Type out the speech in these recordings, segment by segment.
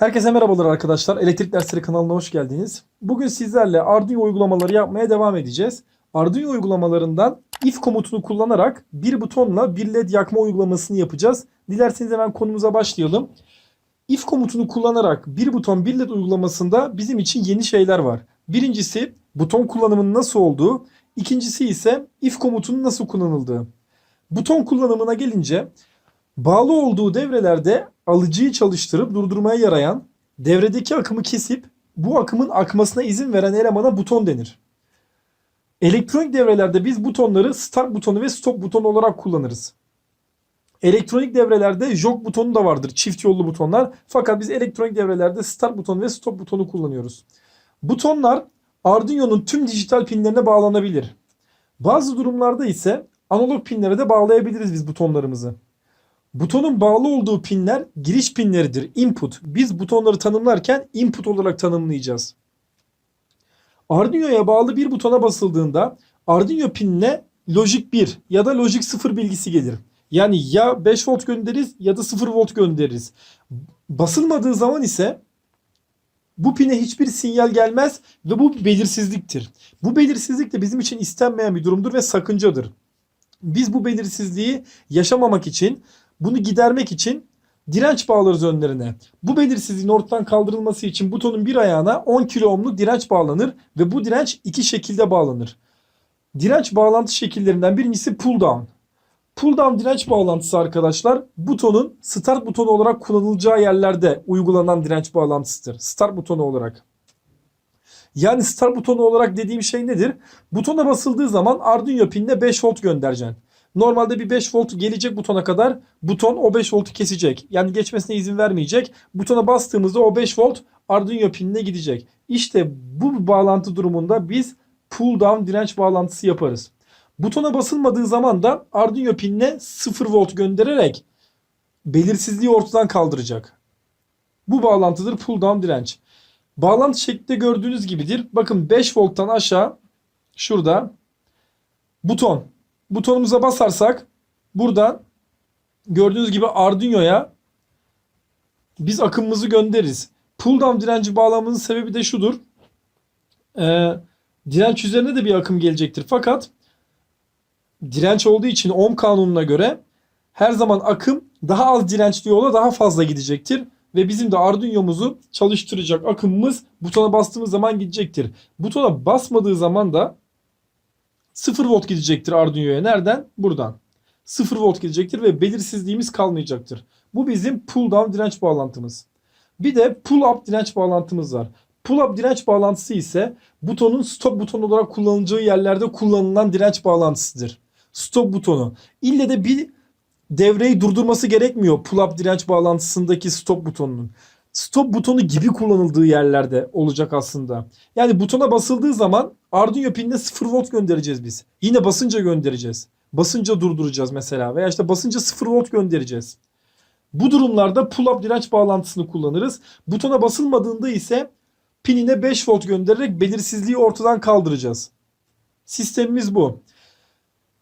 Herkese merhabalar arkadaşlar. Elektrik Dersleri kanalına hoş geldiniz. Bugün sizlerle Arduino uygulamaları yapmaya devam edeceğiz. Arduino uygulamalarından if komutunu kullanarak bir butonla bir led yakma uygulamasını yapacağız. Dilerseniz hemen konumuza başlayalım. If komutunu kullanarak bir buton bir led uygulamasında bizim için yeni şeyler var. Birincisi buton kullanımının nasıl olduğu. İkincisi ise if komutunun nasıl kullanıldığı. Buton kullanımına gelince Bağlı olduğu devrelerde alıcıyı çalıştırıp durdurmaya yarayan, devredeki akımı kesip bu akımın akmasına izin veren elemana buton denir. Elektronik devrelerde biz butonları start butonu ve stop butonu olarak kullanırız. Elektronik devrelerde jog butonu da vardır, çift yollu butonlar. Fakat biz elektronik devrelerde start butonu ve stop butonu kullanıyoruz. Butonlar Arduino'nun tüm dijital pinlerine bağlanabilir. Bazı durumlarda ise analog pinlere de bağlayabiliriz biz butonlarımızı. Butonun bağlı olduğu pinler giriş pinleridir. Input. Biz butonları tanımlarken input olarak tanımlayacağız. Arduino'ya bağlı bir butona basıldığında Arduino pinine logic 1 ya da logic 0 bilgisi gelir. Yani ya 5 volt göndeririz ya da 0 volt göndeririz. Basılmadığı zaman ise bu pine hiçbir sinyal gelmez ve bu belirsizliktir. Bu belirsizlik de bizim için istenmeyen bir durumdur ve sakıncadır. Biz bu belirsizliği yaşamamak için bunu gidermek için direnç bağlarız önlerine. Bu belirsizliğin ortadan kaldırılması için butonun bir ayağına 10 kilo ohmluk direnç bağlanır ve bu direnç iki şekilde bağlanır. Direnç bağlantı şekillerinden birincisi pull down. Pull down direnç bağlantısı arkadaşlar butonun start butonu olarak kullanılacağı yerlerde uygulanan direnç bağlantısıdır. Start butonu olarak. Yani start butonu olarak dediğim şey nedir? Butona basıldığı zaman Arduino pinine 5 volt göndereceksin. Normalde bir 5 volt gelecek butona kadar buton o 5 voltu kesecek. Yani geçmesine izin vermeyecek. Butona bastığımızda o 5 volt Arduino pinine gidecek. İşte bu bağlantı durumunda biz pull down direnç bağlantısı yaparız. Butona basılmadığı zaman da Arduino pinine 0 volt göndererek belirsizliği ortadan kaldıracak. Bu bağlantıdır pull down direnç. Bağlantı şeklinde gördüğünüz gibidir. Bakın 5 volttan aşağı şurada buton butonumuza basarsak buradan gördüğünüz gibi Arduino'ya biz akımımızı göndeririz. Pull down direnci bağlamamızın sebebi de şudur. Ee, direnç üzerine de bir akım gelecektir. Fakat direnç olduğu için ohm kanununa göre her zaman akım daha az dirençli yola daha fazla gidecektir. Ve bizim de Arduino'muzu çalıştıracak akımımız butona bastığımız zaman gidecektir. Butona basmadığı zaman da 0 volt gidecektir Arduino'ya. Nereden? Buradan. 0 volt gidecektir ve belirsizliğimiz kalmayacaktır. Bu bizim pull down direnç bağlantımız. Bir de pull up direnç bağlantımız var. Pull up direnç bağlantısı ise butonun stop butonu olarak kullanılacağı yerlerde kullanılan direnç bağlantısıdır. Stop butonu. İlle de bir devreyi durdurması gerekmiyor pull up direnç bağlantısındaki stop butonunun. Stop butonu gibi kullanıldığı yerlerde olacak aslında. Yani butona basıldığı zaman Arduino pinine 0 volt göndereceğiz biz. Yine basınca göndereceğiz. Basınca durduracağız mesela veya işte basınca 0 volt göndereceğiz. Bu durumlarda pull up direnç bağlantısını kullanırız. Butona basılmadığında ise pinine 5 volt göndererek belirsizliği ortadan kaldıracağız. Sistemimiz bu.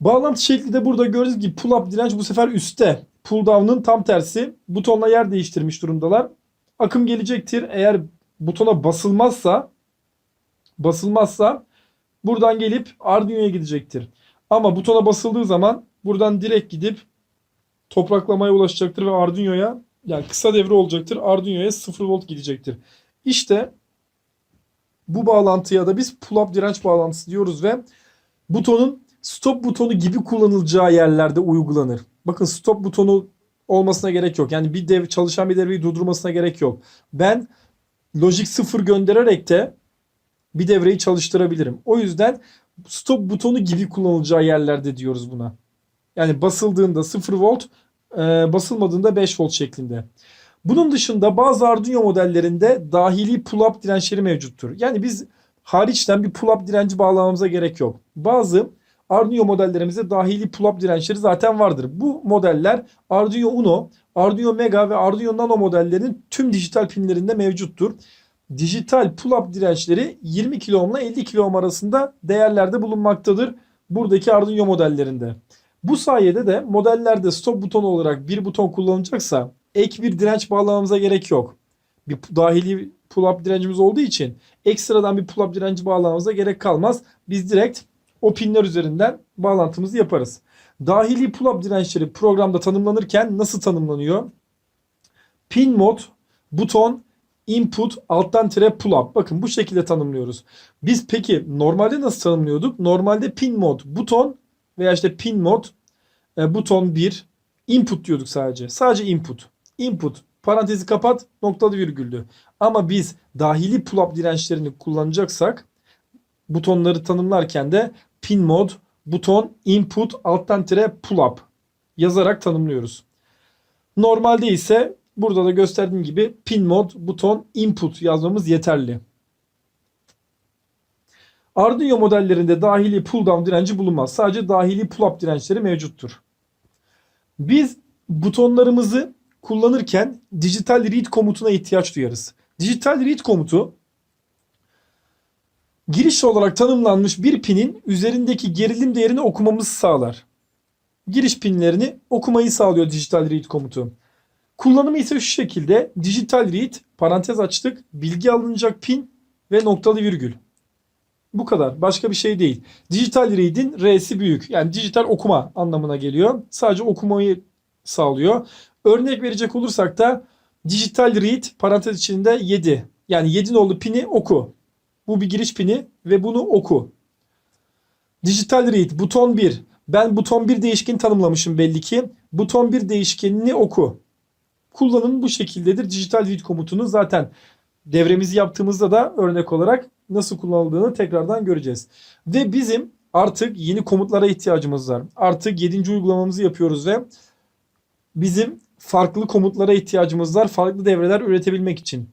Bağlantı şekli de burada gördüğünüz gibi pull up direnç bu sefer üstte. Pull down'ın tam tersi. Butonla yer değiştirmiş durumdalar. Akım gelecektir. Eğer butona basılmazsa basılmazsa buradan gelip Arduino'ya gidecektir. Ama butona basıldığı zaman buradan direkt gidip topraklamaya ulaşacaktır ve Arduino'ya yani kısa devre olacaktır. Arduino'ya 0 volt gidecektir. İşte bu bağlantıya da biz pull-up direnç bağlantısı diyoruz ve butonun stop butonu gibi kullanılacağı yerlerde uygulanır. Bakın stop butonu olmasına gerek yok. Yani bir dev çalışan bir devreyi durdurmasına gerek yok. Ben logic 0 göndererek de bir devreyi çalıştırabilirim. O yüzden stop butonu gibi kullanılacağı yerlerde diyoruz buna. Yani basıldığında 0 volt, e, basılmadığında 5 volt şeklinde. Bunun dışında bazı Arduino modellerinde dahili pull-up dirençleri mevcuttur. Yani biz hariçten bir pull-up direnci bağlamamıza gerek yok. Bazı Arduino modellerimizde dahili pull-up dirençleri zaten vardır. Bu modeller Arduino Uno, Arduino Mega ve Arduino Nano modellerinin tüm dijital pinlerinde mevcuttur. Dijital pull-up dirençleri 20 kilo ile 50 kilo arasında değerlerde bulunmaktadır. Buradaki Arduino modellerinde. Bu sayede de modellerde stop butonu olarak bir buton kullanılacaksa ek bir direnç bağlamamıza gerek yok. bir dahili pull-up direncimiz olduğu için ekstradan bir pull-up direnci bağlamamıza gerek kalmaz. Biz direkt o pinler üzerinden bağlantımızı yaparız. Dahili pull-up dirençleri programda tanımlanırken nasıl tanımlanıyor? Pin mod, buton, input, alttan tire pull-up. Bakın bu şekilde tanımlıyoruz. Biz peki normalde nasıl tanımlıyorduk? Normalde pin mod, buton veya işte pin mod, e, buton 1, input diyorduk sadece. Sadece input. Input, parantezi kapat, noktalı virgüldü. Ama biz dahili pull-up dirençlerini kullanacaksak butonları tanımlarken de pin mod, buton, input, alttan tire pull-up yazarak tanımlıyoruz. Normalde ise burada da gösterdiğim gibi pin mod, buton, input yazmamız yeterli. Arduino modellerinde dahili pull down direnci bulunmaz. Sadece dahili pull up dirençleri mevcuttur. Biz butonlarımızı kullanırken digital read komutuna ihtiyaç duyarız. Digital read komutu giriş olarak tanımlanmış bir pinin üzerindeki gerilim değerini okumamızı sağlar. Giriş pinlerini okumayı sağlıyor digital read komutu. Kullanımı ise şu şekilde digital read parantez açtık bilgi alınacak pin ve noktalı virgül. Bu kadar. Başka bir şey değil. Digital read'in R'si büyük. Yani dijital okuma anlamına geliyor. Sadece okumayı sağlıyor. Örnek verecek olursak da digital read parantez içinde 7. Yani 7 nolu pini oku. Bu bir giriş pini ve bunu oku. Digital read buton 1. Ben buton 1 değişkeni tanımlamışım belli ki. Buton 1 değişkenini oku. Kullanım bu şekildedir. Digital read komutunu zaten devremizi yaptığımızda da örnek olarak nasıl kullanıldığını tekrardan göreceğiz. Ve bizim artık yeni komutlara ihtiyacımız var. Artık 7. uygulamamızı yapıyoruz ve bizim farklı komutlara ihtiyacımız var. Farklı devreler üretebilmek için.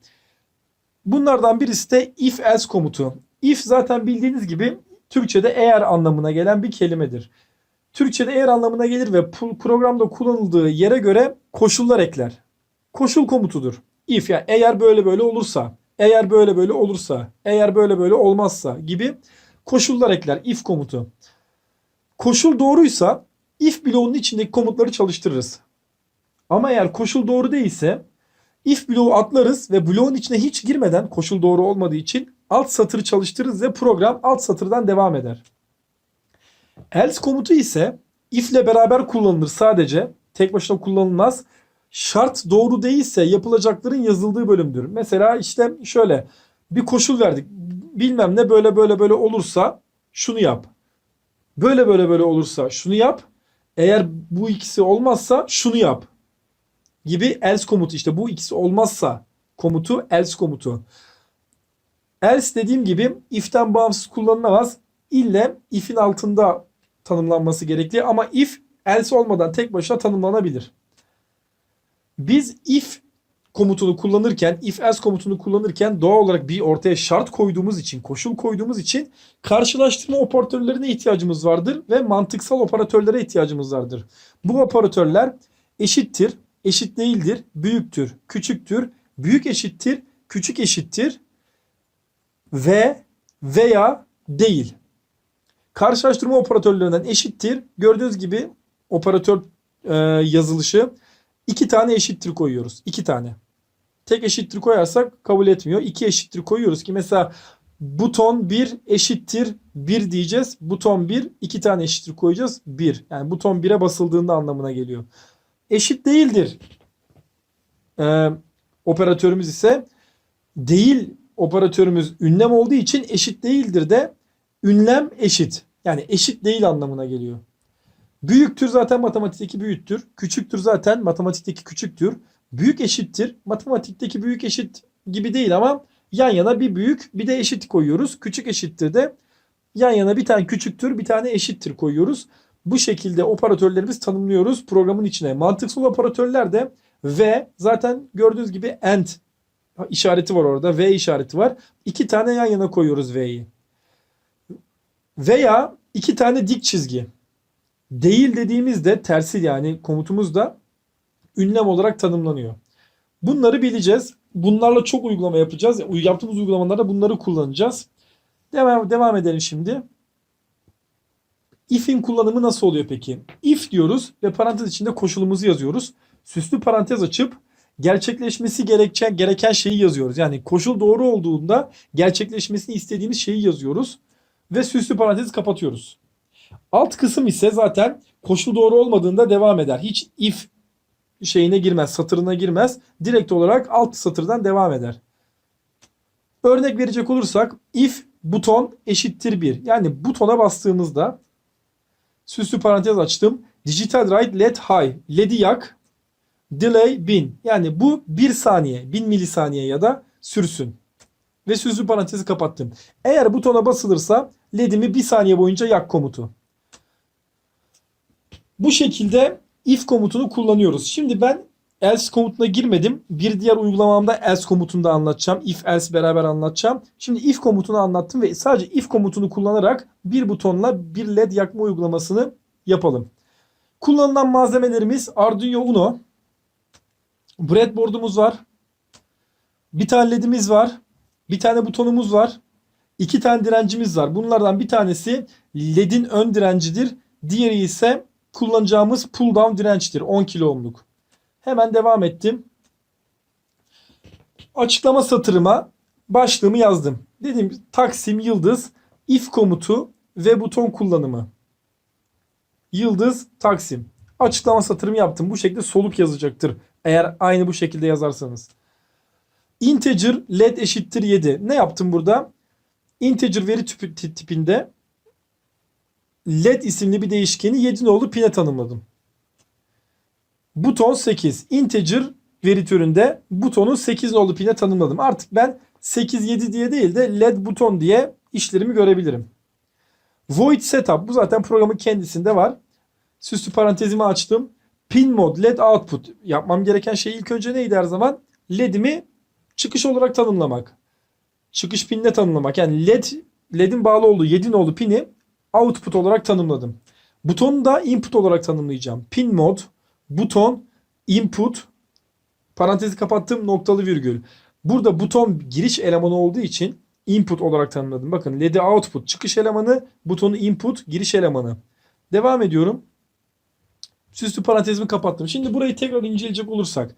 Bunlardan birisi de if else komutu. If zaten bildiğiniz gibi Türkçe'de eğer anlamına gelen bir kelimedir. Türkçe'de eğer anlamına gelir ve programda kullanıldığı yere göre koşullar ekler. Koşul komutudur. If yani eğer böyle böyle olursa, eğer böyle böyle olursa, eğer böyle böyle olmazsa gibi koşullar ekler if komutu. Koşul doğruysa if bloğunun içindeki komutları çalıştırırız. Ama eğer koşul doğru değilse if bloğu atlarız ve bloğun içine hiç girmeden koşul doğru olmadığı için alt satırı çalıştırırız ve program alt satırdan devam eder. Else komutu ise if ile beraber kullanılır sadece. Tek başına kullanılmaz. Şart doğru değilse yapılacakların yazıldığı bölümdür. Mesela işte şöyle bir koşul verdik. Bilmem ne böyle böyle böyle olursa şunu yap. Böyle böyle böyle olursa şunu yap. Eğer bu ikisi olmazsa şunu yap. Gibi else komutu işte bu ikisi olmazsa komutu else komutu. Else dediğim gibi if'ten bağımsız kullanılamaz. İlle if'in altında tanımlanması gerekli ama if else olmadan tek başına tanımlanabilir. Biz if komutunu kullanırken, if else komutunu kullanırken doğal olarak bir ortaya şart koyduğumuz için, koşul koyduğumuz için karşılaştırma operatörlerine ihtiyacımız vardır ve mantıksal operatörlere ihtiyacımız vardır. Bu operatörler eşittir, eşit değildir, büyüktür, küçüktür, büyük eşittir, küçük eşittir ve veya değil. Karşılaştırma operatörlerinden eşittir. Gördüğünüz gibi operatör e, yazılışı iki tane eşittir koyuyoruz. İki tane. Tek eşittir koyarsak kabul etmiyor. İki eşittir koyuyoruz ki mesela buton 1 eşittir 1 diyeceğiz. Buton 1 iki tane eşittir koyacağız. 1. Yani buton 1'e basıldığında anlamına geliyor. Eşit değildir. Ee, operatörümüz ise değil operatörümüz ünlem olduğu için eşit değildir de ünlem eşit. Yani eşit değil anlamına geliyor. Büyüktür zaten matematikteki büyüktür. Küçüktür zaten matematikteki küçüktür. Büyük eşittir. Matematikteki büyük eşit gibi değil ama yan yana bir büyük bir de eşit koyuyoruz. Küçük eşittir de yan yana bir tane küçüktür bir tane eşittir koyuyoruz. Bu şekilde operatörlerimiz tanımlıyoruz programın içine. Mantıksal operatörler de ve zaten gördüğünüz gibi and işareti var orada. V işareti var. İki tane yan yana koyuyoruz V'yi. Veya iki tane dik çizgi. Değil dediğimizde tersi yani komutumuz da ünlem olarak tanımlanıyor. Bunları bileceğiz. Bunlarla çok uygulama yapacağız. Yaptığımız uygulamalarda bunları kullanacağız. Devam, devam edelim şimdi. If'in kullanımı nasıl oluyor peki? If diyoruz ve parantez içinde koşulumuzu yazıyoruz. Süslü parantez açıp gerçekleşmesi gereken gereken şeyi yazıyoruz. Yani koşul doğru olduğunda gerçekleşmesini istediğimiz şeyi yazıyoruz ve süslü parantezi kapatıyoruz. Alt kısım ise zaten koşul doğru olmadığında devam eder. Hiç if şeyine girmez, satırına girmez. Direkt olarak alt satırdan devam eder. Örnek verecek olursak if buton eşittir 1. Yani butona bastığımızda süslü parantez açtım. Digital write led high. Led'i yak. Delay 1000. Yani bu 1 saniye, 1000 milisaniye ya da sürsün. Ve süslü parantezi kapattım. Eğer butona basılırsa ledimi 1 saniye boyunca yak komutu. Bu şekilde if komutunu kullanıyoruz. Şimdi ben else komutuna girmedim. Bir diğer uygulamamda else komutunu da anlatacağım. If else beraber anlatacağım. Şimdi if komutunu anlattım ve sadece if komutunu kullanarak bir butonla bir led yakma uygulamasını yapalım. Kullanılan malzemelerimiz Arduino Uno. Breadboard'umuz var. Bir tane ledimiz var. Bir tane butonumuz var. İki tane direncimiz var. Bunlardan bir tanesi ledin ön direncidir. Diğeri ise kullanacağımız pull down dirençtir. 10 kilo ohmluk. Hemen devam ettim. Açıklama satırıma başlığımı yazdım. Dedim Taksim Yıldız if komutu ve buton kullanımı. Yıldız Taksim. Açıklama satırımı yaptım. Bu şekilde soluk yazacaktır. Eğer aynı bu şekilde yazarsanız. Integer led eşittir 7. Ne yaptım burada? Integer veri tipi, tipinde led isimli bir değişkeni 7 nolu pine tanımladım. Buton 8. Integer veri türünde butonu 8 nolu pine tanımladım. Artık ben 8 7 diye değil de led buton diye işlerimi görebilirim. Void setup bu zaten programın kendisinde var. Süslü parantezimi açtım. Pin mod led output. Yapmam gereken şey ilk önce neydi her zaman? LED'imi çıkış olarak tanımlamak. Çıkış pinine tanımlamak. Yani led led'in bağlı olduğu 7 nolu pini output olarak tanımladım. Butonu da input olarak tanımlayacağım. Pin mod, buton, input, parantezi kapattım noktalı virgül. Burada buton giriş elemanı olduğu için input olarak tanımladım. Bakın led'i output çıkış elemanı, butonu input giriş elemanı. Devam ediyorum. Süslü parantezimi kapattım. Şimdi burayı tekrar inceleyecek olursak.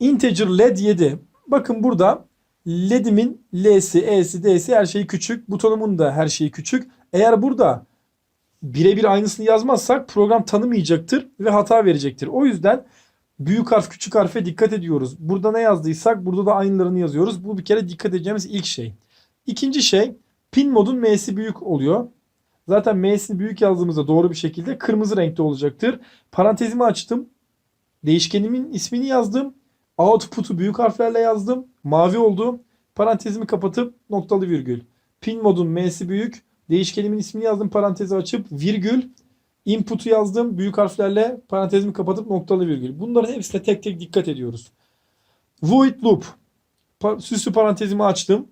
Integer led 7. Bakın burada led'imin L'si, E'si, D'si her şeyi küçük. Butonumun da her şeyi küçük. Eğer burada birebir aynısını yazmazsak program tanımayacaktır ve hata verecektir. O yüzden büyük harf küçük harfe dikkat ediyoruz. Burada ne yazdıysak burada da aynılarını yazıyoruz. Bu bir kere dikkat edeceğimiz ilk şey. İkinci şey pin modun M'si büyük oluyor. Zaten M'sini büyük yazdığımızda doğru bir şekilde kırmızı renkte olacaktır. Parantezimi açtım. Değişkenimin ismini yazdım. Output'u büyük harflerle yazdım. Mavi oldu. Parantezimi kapatıp noktalı virgül. Pin modun M'si büyük. Değişkenimin ismini yazdım. Parantezi açıp virgül. Input'u yazdım. Büyük harflerle parantezimi kapatıp noktalı virgül. Bunların hepsine tek tek dikkat ediyoruz. Void loop. Pa- süslü parantezimi açtım.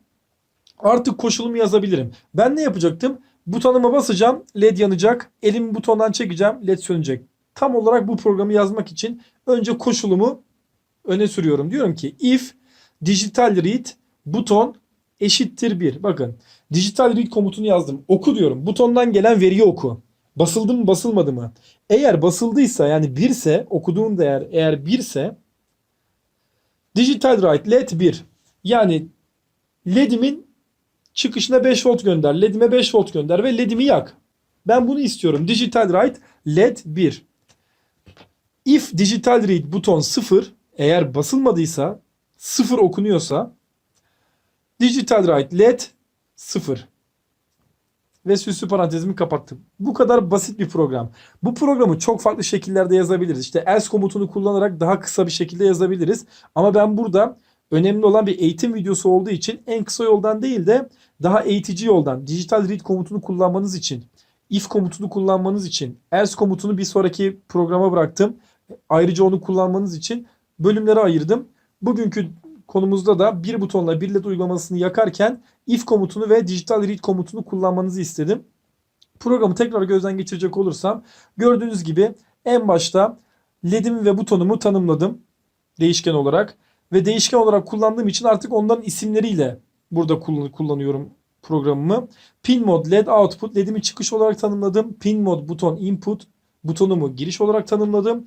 Artık koşulumu yazabilirim. Ben ne yapacaktım? Butonuma basacağım. LED yanacak. Elimi butondan çekeceğim. LED sönecek. Tam olarak bu programı yazmak için önce koşulumu öne sürüyorum. Diyorum ki if digital read buton eşittir 1. Bakın digital read komutunu yazdım. Oku diyorum. Butondan gelen veriyi oku. Basıldı mı basılmadı mı? Eğer basıldıysa yani 1 ise okuduğun değer eğer 1 ise digital write led 1. Yani led'imin çıkışına 5 volt gönder. Led'ime 5 volt gönder ve led'imi yak. Ben bunu istiyorum. Digital write led 1. If digital read buton 0 eğer basılmadıysa 0 okunuyorsa digital write led 0 ve süslü parantezimi kapattım. Bu kadar basit bir program. Bu programı çok farklı şekillerde yazabiliriz. İşte else komutunu kullanarak daha kısa bir şekilde yazabiliriz. Ama ben burada önemli olan bir eğitim videosu olduğu için en kısa yoldan değil de daha eğitici yoldan digital read komutunu kullanmanız için if komutunu kullanmanız için else komutunu bir sonraki programa bıraktım. Ayrıca onu kullanmanız için bölümlere ayırdım. Bugünkü konumuzda da bir butonla bir led uygulamasını yakarken if komutunu ve digital read komutunu kullanmanızı istedim. Programı tekrar gözden geçirecek olursam gördüğünüz gibi en başta ledimi ve butonumu tanımladım değişken olarak ve değişken olarak kullandığım için artık onların isimleriyle burada kullan- kullanıyorum programımı. Pin mod led output ledimi çıkış olarak tanımladım. Pin mod buton input butonumu giriş olarak tanımladım.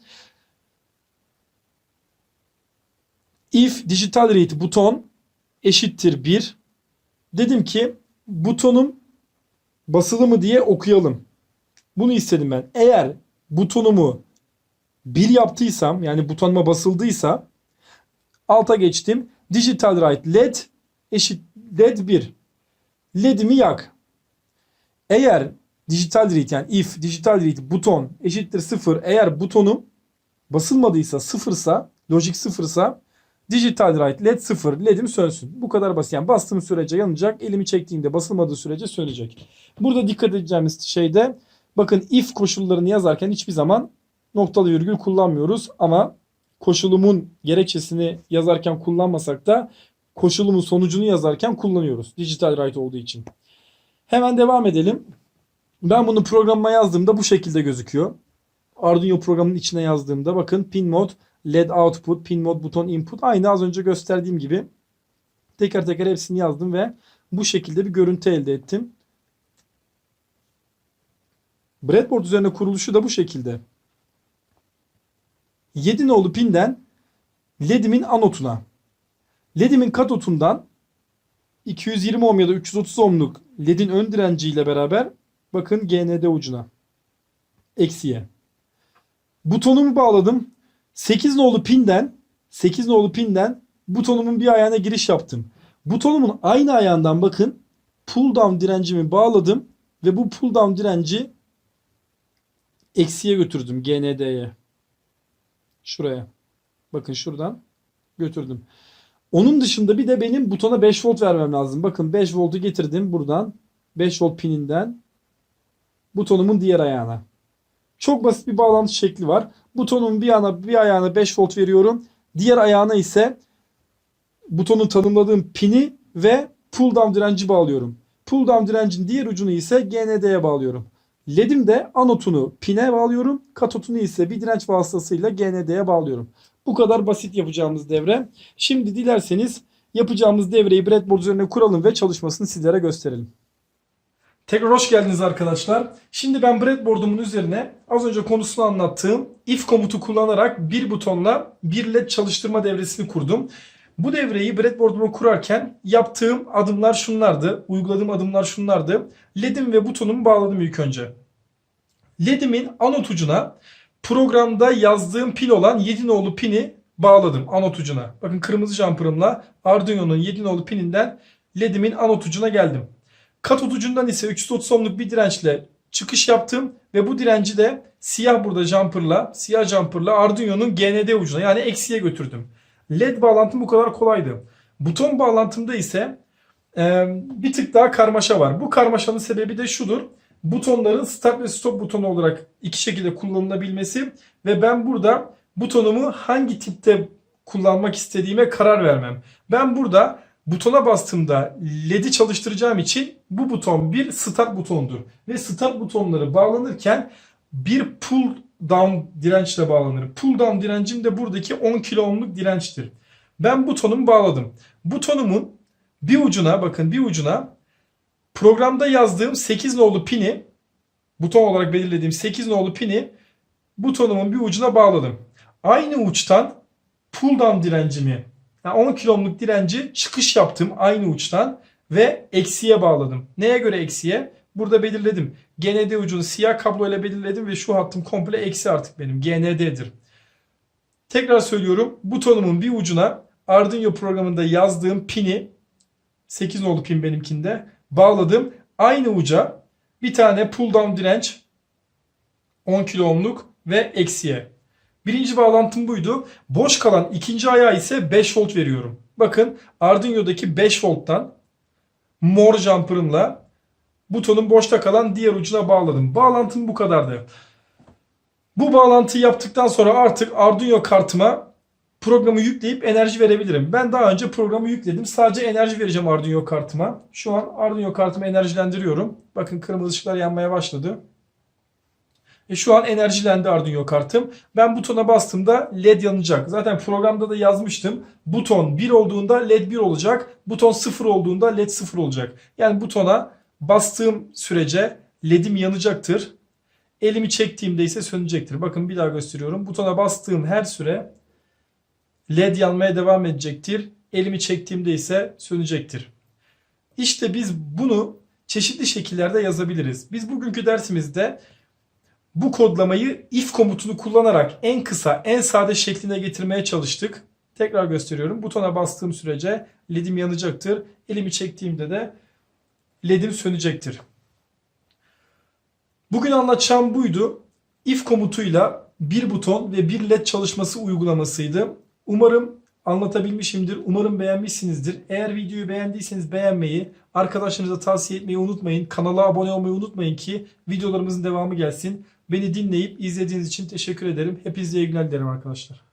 İf digital read buton eşittir 1. Dedim ki butonum basılı mı diye okuyalım. Bunu istedim ben. Eğer butonumu 1 yaptıysam yani butonuma basıldıysa alta geçtim. Digital write led eşit led 1. LED'imi yak. Eğer digital read yani if digital read buton eşittir 0 eğer butonum basılmadıysa sıfırsa lojik sıfırsa digital write led 0 led'im sönsün. Bu kadar basit. Yani bastığım sürece yanacak. Elimi çektiğimde basılmadığı sürece sönecek. Burada dikkat edeceğimiz şey de bakın if koşullarını yazarken hiçbir zaman noktalı virgül kullanmıyoruz ama koşulumun gerekçesini yazarken kullanmasak da koşulumun sonucunu yazarken kullanıyoruz. Digital write olduğu için. Hemen devam edelim. Ben bunu programıma yazdığımda bu şekilde gözüküyor. Arduino programının içine yazdığımda bakın pin mode, led output, pin mode, buton input aynı az önce gösterdiğim gibi. Teker teker hepsini yazdım ve bu şekilde bir görüntü elde ettim. Breadboard üzerine kuruluşu da bu şekilde. 7 nolu pinden LED'imin anotuna, LED'imin katotundan 220 ohm ya da 330 ohmluk LED'in ön direnciyle beraber bakın GND ucuna. Eksiye. Butonumu bağladım. 8 nolu pinden 8 nolu pinden butonumun bir ayağına giriş yaptım. Butonumun aynı ayağından bakın pull down direncimi bağladım ve bu pull down direnci eksiye götürdüm GND'ye. Şuraya. Bakın şuradan götürdüm. Onun dışında bir de benim butona 5 volt vermem lazım. Bakın 5 voltu getirdim buradan. 5 volt pininden butonumun diğer ayağına. Çok basit bir bağlantı şekli var. Butonun bir yana bir ayağına 5 volt veriyorum. Diğer ayağına ise butonun tanımladığım pini ve pull down direnci bağlıyorum. Pull down direncin diğer ucunu ise GND'ye bağlıyorum. LED'im de anotunu pine bağlıyorum. Katotunu ise bir direnç vasıtasıyla GND'ye bağlıyorum. Bu kadar basit yapacağımız devre. Şimdi dilerseniz yapacağımız devreyi breadboard üzerine kuralım ve çalışmasını sizlere gösterelim. Tekrar hoş geldiniz arkadaşlar. Şimdi ben breadboard'umun üzerine az önce konusunu anlattığım if komutu kullanarak bir butonla bir led çalıştırma devresini kurdum. Bu devreyi breadboard'uma kurarken yaptığım adımlar şunlardı. Uyguladığım adımlar şunlardı. LED'im ve butonumu bağladım ilk önce. LED'imin anot ucuna programda yazdığım pin olan 7 nolu pini bağladım anot ucuna. Bakın kırmızı jumper'ımla Arduino'nun 7 nolu pininden LED'imin anot ucuna geldim. Katot ucundan ise 330 ohmluk bir dirençle çıkış yaptım ve bu direnci de siyah burada jumper'la, siyah jumper'la Arduino'nun GND ucuna yani eksiye götürdüm. LED bağlantım bu kadar kolaydı. Buton bağlantımda ise e, bir tık daha karmaşa var. Bu karmaşanın sebebi de şudur. Butonların start ve stop butonu olarak iki şekilde kullanılabilmesi ve ben burada butonumu hangi tipte kullanmak istediğime karar vermem. Ben burada butona bastığımda LED'i çalıştıracağım için bu buton bir start butonudur. Ve start butonları bağlanırken bir pull down dirençle bağlanır. Pull down direncim de buradaki 10 kilo ohmluk dirençtir. Ben butonumu bağladım. Butonumun bir ucuna bakın bir ucuna programda yazdığım 8 nolu pini buton olarak belirlediğim 8 nolu pini butonumun bir ucuna bağladım. Aynı uçtan pull down direncimi yani 10 kilo ohmluk direnci çıkış yaptım aynı uçtan ve eksiye bağladım. Neye göre eksiye? Burada belirledim. GND ucunu siyah kablo ile belirledim ve şu hattım komple eksi artık benim. GND'dir. Tekrar söylüyorum. Butonumun bir ucuna Arduino programında yazdığım pini 8 nolu pin benimkinde bağladım. Aynı uca bir tane pull down direnç 10 kilo ohmluk ve eksiye. Birinci bağlantım buydu. Boş kalan ikinci ayağı ise 5 volt veriyorum. Bakın Arduino'daki 5 volttan mor jumper'ımla butonun boşta kalan diğer ucuna bağladım. Bağlantım bu kadardı. Bu bağlantıyı yaptıktan sonra artık Arduino kartıma programı yükleyip enerji verebilirim. Ben daha önce programı yükledim. Sadece enerji vereceğim Arduino kartıma. Şu an Arduino kartımı enerjilendiriyorum. Bakın kırmızı ışıklar yanmaya başladı. E şu an enerjilendi Arduino kartım. Ben butona bastığımda LED yanacak. Zaten programda da yazmıştım. Buton 1 olduğunda LED 1 olacak. Buton 0 olduğunda LED 0 olacak. Yani butona bastığım sürece LED'im yanacaktır. Elimi çektiğimde ise sönecektir. Bakın bir daha gösteriyorum. Butona bastığım her süre LED yanmaya devam edecektir. Elimi çektiğimde ise sönecektir. İşte biz bunu çeşitli şekillerde yazabiliriz. Biz bugünkü dersimizde bu kodlamayı if komutunu kullanarak en kısa, en sade şekline getirmeye çalıştık. Tekrar gösteriyorum. Butona bastığım sürece LED'im yanacaktır. Elimi çektiğimde de LED'im sönecektir. Bugün anlatacağım buydu. If komutuyla bir buton ve bir led çalışması uygulamasıydı. Umarım anlatabilmişimdir. Umarım beğenmişsinizdir. Eğer videoyu beğendiyseniz beğenmeyi, arkadaşlarınıza tavsiye etmeyi unutmayın. Kanala abone olmayı unutmayın ki videolarımızın devamı gelsin. Beni dinleyip izlediğiniz için teşekkür ederim. Hepinize iyi günler dilerim arkadaşlar.